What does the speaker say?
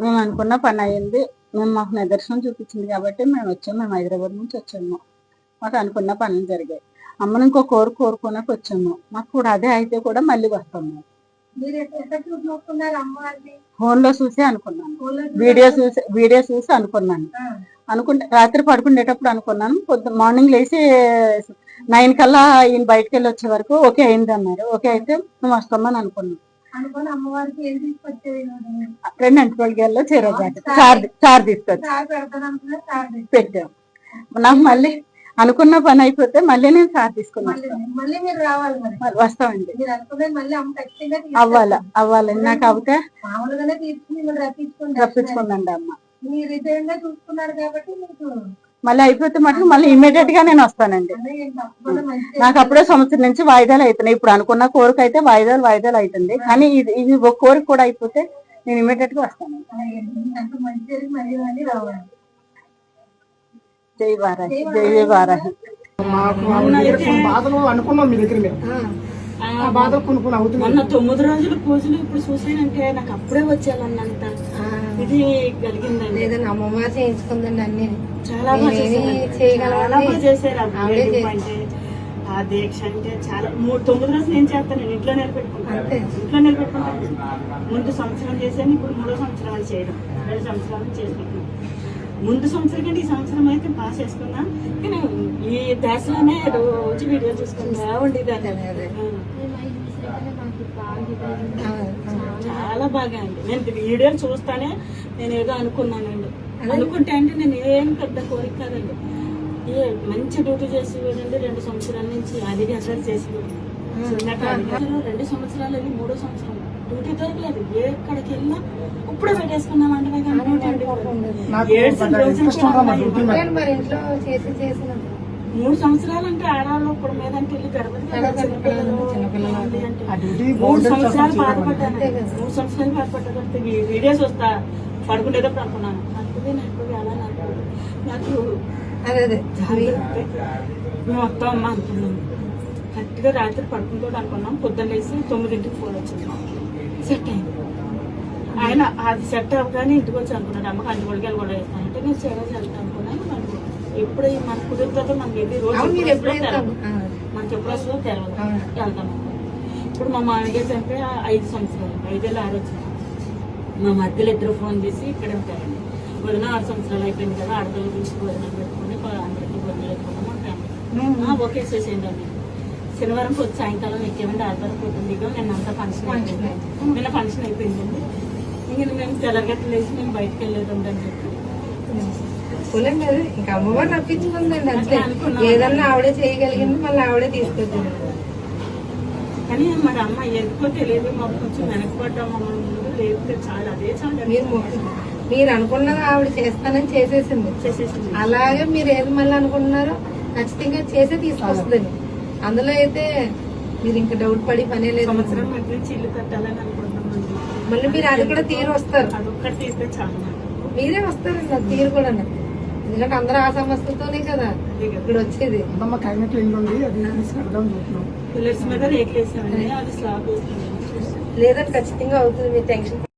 మేము అనుకున్న పని అయింది. మేము మాకు నిదర్శనం చూపించింది కాబట్టి మేము వచ్చాము మేము హైదరాబాద్ నుంచి వచ్చాము. మాకు అనుకున్న పనులు జరిగాయి. అమ్మని ఇంకో కోరు కోరుకోనకి వచ్చాము. మాకు కూడా అదే అయితే కూడా మళ్ళీ వస్తాము. ఫోన్లో చూసి అనుకున్నాను. వీడియో చూసి వీడియో చూసి అనుకున్నాను. అనుకుంటే రాత్రి పడుకునేటప్పుడు అనుకున్నాను. పొద్దు మార్నింగ్ లేచి నైన్ కల్లా ఈయన బయటకు వెళ్ళి వచ్చే వరకు ఓకే అయింది అన్నారు. ఓకే అయితే మేము వస్తామని అనుకున్నాం అనుకొని అమ్మవారికి ఏం తీసుకొచ్చేది రెండు అంటుకోగల్లో చీర చార్ చార్ తీసుకొచ్చి. పెట్టాం నాకు మళ్ళీ అనుకున్న పని అయిపోతే మళ్ళీ నేను చార్ తీసుకున్నాను మళ్ళీ మళ్ళీ మీరు రావాలి మరి. మరి వస్తామండి. మీరు అనుకునేది మళ్ళీ అమ్మ ఖచ్చితంగా అవ్వాల అవ్వాలండి నాకు అవుతే రప్పించుకుందండి అమ్మ. మీరు చూసుకున్నారు కాబట్టి మీకు మళ్ళీ అయిపోతే మటుకు మళ్ళీ ఇమీడియట్గా నేను వస్తానండి. నాకు అప్పుడే సంవత్సరం నుంచి వాయిదాలు అవుతున్నాయి ఇప్పుడు అనుకున్న కోరిక అయితే వాయిదాలు వాయిదాలు అవుతుంది కానీ ఇది ఇది ఒక కోరిక కూడా అయిపోతే నేను ఇమీడియట్గా వస్తాను. జై వారాహి జై జై వారాహి. బాధలు అనుకున్నాం మీ దగ్గర ఆ. బాధలు కొన్ని కొన్ని అవుతున్నాయి. మొన్న తొమ్మిది రోజులు పూజలు ఇప్పుడు చూసానంటే నాకు అప్పుడే వచ్చేయాలన్నంత. ఇది కలిగిందండి. లేదండి అమ్మవారు చేయించుకుందండి అన్ని. చాలా బాగా చేశారు. ఆ దీక్ష అంటే చాలా మూడు తొమ్మిది రోజులు నేను చేస్తాను నేను ఇంట్లో నిలబెట్టుకుంటాను అంతే. ఇంట్లో నిలబెట్టుకుంటాను ముందు సంవత్సరం చేశాను ఇప్పుడు మూడో సంవత్సరం అని చేయడం. రెండు సంవత్సరాలు చేసుకుంటున్నాను ముందు సంవత్సరం కంటే ఈ సంవత్సరం అయితే పాస్ చేసుకున్నా. కానీ ఈ దశలోనే రోజు వీడియో చూసుకుంటా ఉండేదాన్ని. ఆ. చాలా బాగా అండి. నేను వీడియోలు చూస్తానే నేను ఏదో అనుకున్నానండి. అనుకుంటే అంటే నేను ఏం పెద్ద కోరిక కాదండి. మంచి డ్యూటీ చేసి చూడండి రెండు సంవత్సరాల నుంచి. అది అసలు చేసి రెండు సంవత్సరాలు వెళ్ళి మూడో సంవత్సరం. డ్యూటీ దొరకలేదు. ఎక్కడికి వెళ్ళినా ఇప్పుడే పెట్టేసుకున్నాం అంటే నాకు మూడు సంవత్సరాలు అంటే ఆడవాళ్ళు ఇప్పుడు మీద అంటే వెళ్ళి గర్భవతి మూడు సంవత్సరాలు బాధపడ్డాను మూడు సంవత్సరాలు బాధపడ్డా వీడియోస్ వస్తా పడుకునేటప్పుడు అనుకున్నాను. నడుపుది నడుపుది అలా నడుపుది నాకు అదే అదే. వస్తాం అమ్మ అనుకున్నాం కరెక్ట్గా రాత్రి పడుకుంటూ అనుకున్నాం. పొద్దున్న లేసి తొమ్మిదింటికి ఫోన్ వచ్చింది సెట్ అయింది. ఆయన అది సెట్ అవ్వగానే ఇంటికి వచ్చి అనుకున్నాడు. అమ్మకి అన్ని గుడికాయలు కూడా వేస్తాను. అంటే నేను చేరాల్సి వెళ్తాను అనుకున్నాను. అనుకున్నాను. ఎప్పుడు మన కుదురుతుందో మనకి ఇది రోజు. మనకి ఎప్పుడు వస్తుందో తెలియదు. వెళ్తాము ఇప్పుడు మా మామయ్య చంపే ఐదు సంవత్సరాలు ఐదేళ్ళు ఆరు వచ్చింది మా మధ్యలో ఇద్దరు ఫోన్ చేసి ఇక్కడే ఉంటారండి. వదిన ఆరు సంవత్సరాలు అయిపోయింది కదా ఆడపిల్ల గురించి వదిన పెట్టుకుని అందరికీ పెట్టుకున్నాం ఉంటాము ఓకే చేసేయండి శనివారం పొద్దు సాయంకాలం ఆదివారం పొద్దున్న దిగాం నేను అంతా ఫంక్షన్ అయిపోయింది. నిన్న ఫంక్షన్ అయిపోయిందండి. ఇంక మేము తెల్లగట్టలు వేసి మేము బయటకు వెళ్ళేది ఉందని చెప్పి. పోలేండి అదే ఇంకా అమ్మవారు రప్పించుకుందండి అంతే. ఏదన్నా ఆవిడే చేయగలిగింది మళ్ళీ ఆవిడే తీసుకొచ్చింది. కానీ మరి అమ్మ ఎందుకో తెలియదు. మాకు కొంచెం మమ్మల్ని ముందు. లేకపోతే చాలా అదే చాలా మీరు మీరు అనుకున్నది ఆవిడ చేస్తానని చేసేసింది. చేసేసింది. అలాగే మీరు ఏది మళ్ళీ అనుకుంటున్నారో ఖచ్చితంగా చేసే తీసుకొస్తుందండి. అందులో అయితే మీరు ఇంకా డౌట్ పడి పనే లేదు. సంవత్సరం నుంచి ఇల్లు కట్టాలని అనుకుంటున్నామండి మళ్ళీ మీరు అది కూడా తీరు వస్తారు. అదొక్కటి చాలా. మీరే. వస్తారండి అది తీరు కూడా ఎందుకంటే అందరూ ఆ సమస్యతోనే కదా ఇక్కడ వచ్చేది. కైనట్లు ఇల్లు ఉంది అది తీసి కడదాం చూస్తున్నాం పిల్లర్స్ మీద రేకులు వేసామండి అది స్లాబ్ వేసామండి లేదని ఖచ్చితంగా అవుతుంది మీరు టెన్షన్